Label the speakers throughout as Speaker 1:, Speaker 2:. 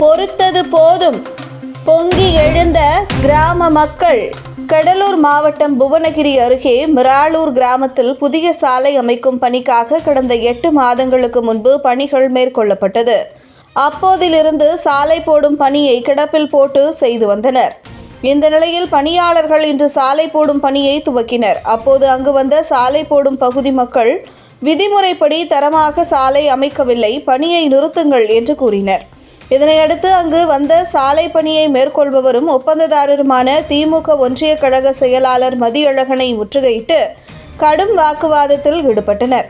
Speaker 1: பொறுத்தது போதும். பொங்கி எழுந்த கிராம மக்கள் கடலூர் மாவட்டம் புவனகிரி அருகே மிராளூர் கிராமத்தில் புதிய சாலை அமைக்கும் பணிக்காக கடந்த எட்டு மாதங்களுக்கு முன்பு பணிகள் மேற்கொள்ளப்பட்டது. அப்போதிலிருந்து சாலை போடும் பணியை கிடப்பில் போட்டு செய்து வந்தனர். இந்த நிலையில் பணியாளர்கள் இன்று சாலை போடும் பணியை துவக்கினர். அப்போது அங்கு வந்த சாலை போடும் பகுதி மக்கள் விதிமுறைப்படி தரமாக சாலை அமைக்கவில்லை பணியை நிறுத்துங்கள் என்று கூறினர். இதனையடுத்து அங்கு வந்த சாலை பணியை மேற்கொள்பவரும் ஒப்பந்ததாரருமான திமுக ஒன்றிய கழக செயலாளர் மதியழகனை முற்றுகையிட்டு கடும் வாக்குவாதத்தில் ஈடுபட்டனர்.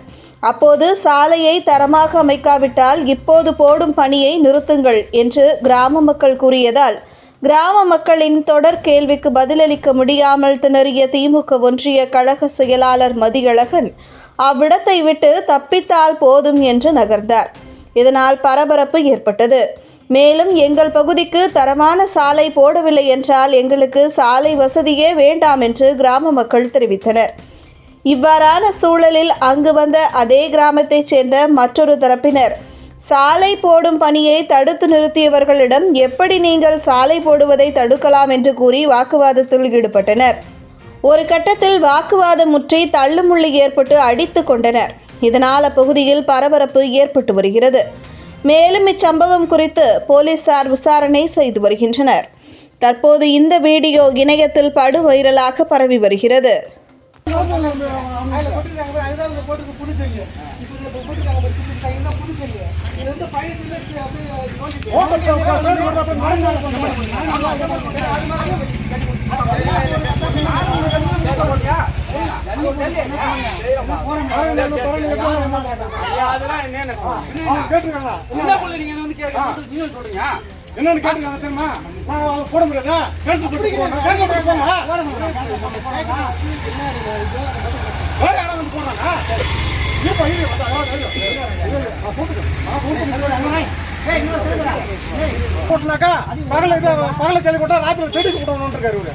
Speaker 1: அப்போது சாலையை தரமாக அமைக்காவிட்டால் இப்போது போடும் பணியை நிறுத்துங்கள் என்று கிராம மக்கள் கூறியதால் கிராம மக்களின் தொடர் கேள்விக்கு பதிலளிக்க முடியாமல் திணறிய திமுக ஒன்றிய கழக செயலாளர் மதியழகன் அவ்விடத்தை விட்டு தப்பித்தால் போதும் என்று நகர்ந்தார். இதனால் பரபரப்பு ஏற்பட்டது. மேலும் எங்கள் பகுதிக்கு தரமான சாலை போடவில்லை என்றால் எங்களுக்கு சாலை வசதியே வேண்டாம் என்று கிராம மக்கள் தெரிவித்தனர். இவ்வாறான சூழலில் அங்கு வந்த அதே கிராமத்தைச் சேர்ந்த மற்றொரு தரப்பினர் சாலை போடும் பணியை தடுத்து நிறுத்தியவர்களிடம் எப்படி நீங்கள் சாலை போடுவதை தடுக்கலாம் என்று கூறி வாக்குவாதத்தில் ஈடுபட்டனர். ஒரு கட்டத்தில் வாக்குவாதம் முற்றி தள்ளுமுள்ளி ஏற்பட்டு அடித்து கொண்டனர். இதனால் அப்பகுதியில் பரபரப்பு ஏற்பட்டு வருகிறது. மேலும் இச்சம்பவம் குறித்து போலீசார் விசாரணை செய்து வருகின்றனர். தற்போது இந்த வீடியோ இணையத்தில் படு வைரலாக பரவி வருகிறது.
Speaker 2: அதுல கொட்டிருக்காங்க அதுதான் இந்த போட்டுக்கு புடி தெரியும் இப்போ இந்த போட்டுருக்காங்க பாரு, புடி இருக்காங்க, இன்னும் புடி தெரியும் இது வந்து பழைய இதுல இருக்கு, அப்படியே நோண்டிட்டு. கேட்டிருக்காங்களா? என்னன்னு கேட்டிருக்காங்க தெரியுமா நான் போட முடியாதா கேன்சல் பண்ணி கேன்சல் பண்ணி போடுறாங்க போட்டுனாக்கா பகல இதை பகல சொல்லி போட்டா ராத்திரி தேடி போட்டோம்னு இருக்காரு இவரு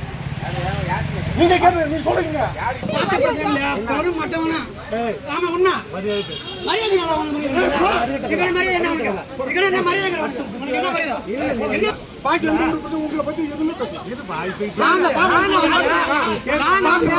Speaker 2: நீங்க கேட்டு நீங்க சொல்றீங்க
Speaker 3: படும் மட்டவனா ஆமா உண்ணா மரியாதை. இக்கட மரியாதை என்ன உனக்கு இக்கட என்ன மரியாதை உனக்கு உனக்கு என்ன மரியாதை என்ன
Speaker 2: பாக்கி வந்து பத்தி உங்களை பத்தி எதுவுமே பேச இது
Speaker 3: இங்க வாங்க வாங்க.